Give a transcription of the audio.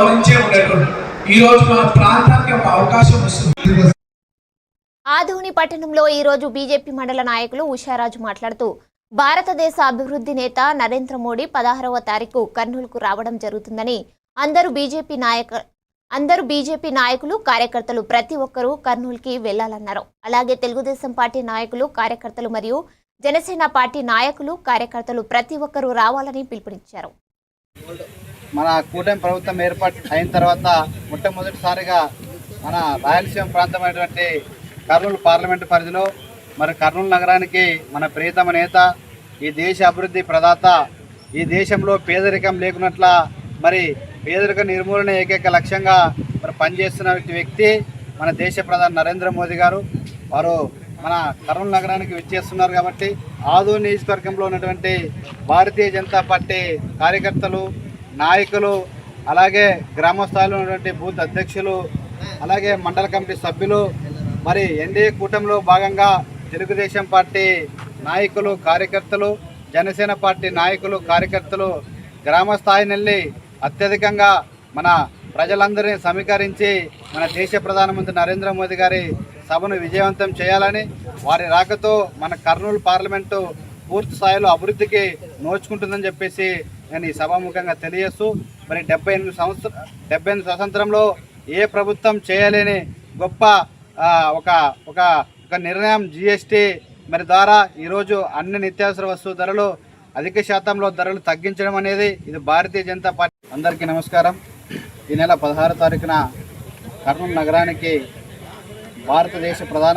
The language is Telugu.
ఆధుని ఉండేటోళ్ళు. ఈ రోజు మన ప్రాంతానికి ఒక అవకాశం వస్తుంది. ఆదోని పట్టణంలో ఈ రోజు బీజేపీ మండల నాయకులు ఉషారాజు మాట్లాడుతూ భారతదేశ అభివృద్ధి నేత నరేంద్ర మోడీ పదహారవ తారీఖు కర్నూలుకు రావడం జరుగుతుందని అందరూ బీజేపీ నాయక అందరూ బీజేపీ నాయకులు కార్యకర్తలు ప్రతి ఒక్కరూ కర్నూలుకి వెళ్ళాలన్నారు అలాగే తెలుగుదేశం పార్టీ నాయకులు కార్యకర్తలు మరియు జనసేన పార్టీ నాయకులు కార్యకర్తలు ప్రతి ఒక్కరూ రావాలని పిలుపునిచ్చారు. మన కూటమి ప్రభుత్వం ఏర్పాటు అయిన తర్వాత మొట్టమొదటిసారిగా మన రాయలసీమ ప్రాంతమైనటువంటి కర్నూలు పార్లమెంటు పరిధిలో మరి కర్నూలు నగరానికి మన ప్రియతమ నేత ఈ దేశ అభివృద్ధి ప్రదాత ఈ దేశంలో పేదరికం లేకున్నట్ల మరి పేదరిక నిర్మూలన ఏకైక లక్ష్యంగా మరి పనిచేస్తున్న వ్యక్తి మన దేశ ప్రధాని నరేంద్ర మోదీ గారు. వారు మన కర్నూలు నగరానికి విచ్చేస్తున్నారు కాబట్టి ఆదూ నియోజకవర్గంలో ఉన్నటువంటి భారతీయ జనతా పార్టీ కార్యకర్తలు నాయకులు అలాగే గ్రామస్థాయిలో ఉన్నటువంటి బూత్ అధ్యక్షులు అలాగే మండల కమిటీ సభ్యులు మరి ఎన్డీఏ కూటమిలో భాగంగా తెలుగుదేశం పార్టీ నాయకులు కార్యకర్తలు జనసేన పార్టీ నాయకులు కార్యకర్తలు గ్రామ స్థాయి నుండి అత్యధికంగా మన ప్రజలందరినీ సమీకరించి మన దేశ ప్రధానమంత్రి నరేంద్ర మోదీ గారి సభను విజయవంతం చేయాలని వారి రాకతో మన కర్నూలు పార్లమెంటు పూర్తి స్థాయిలో అభివృద్ధికి నోచుకుంటుందని చెప్పేసి నేను ఈ సభాముఖంగా తెలియజేస్తూ మరి డెబ్బై ఎనిమిది సంవత్సర డెబ్బై ఎనిమిది స్వతంత్రంలో ఏ ప్రభుత్వం చేయలేని గొప్ప ఒక ఒక ఒక నిర్ణయం జిఎస్టీ మరి ద్వారా ఈరోజు అన్ని నిత్యావసర వస్తువు ధరలు అధిక శాతంలో ధరలు తగ్గించడం అనేది ఇది భారతీయ జనతా పార్టీ అందరికీ నమస్కారం. ఈ నెల పదహారు తారీఖున కర్నూలు నగరానికి భారతదేశ ప్రధాన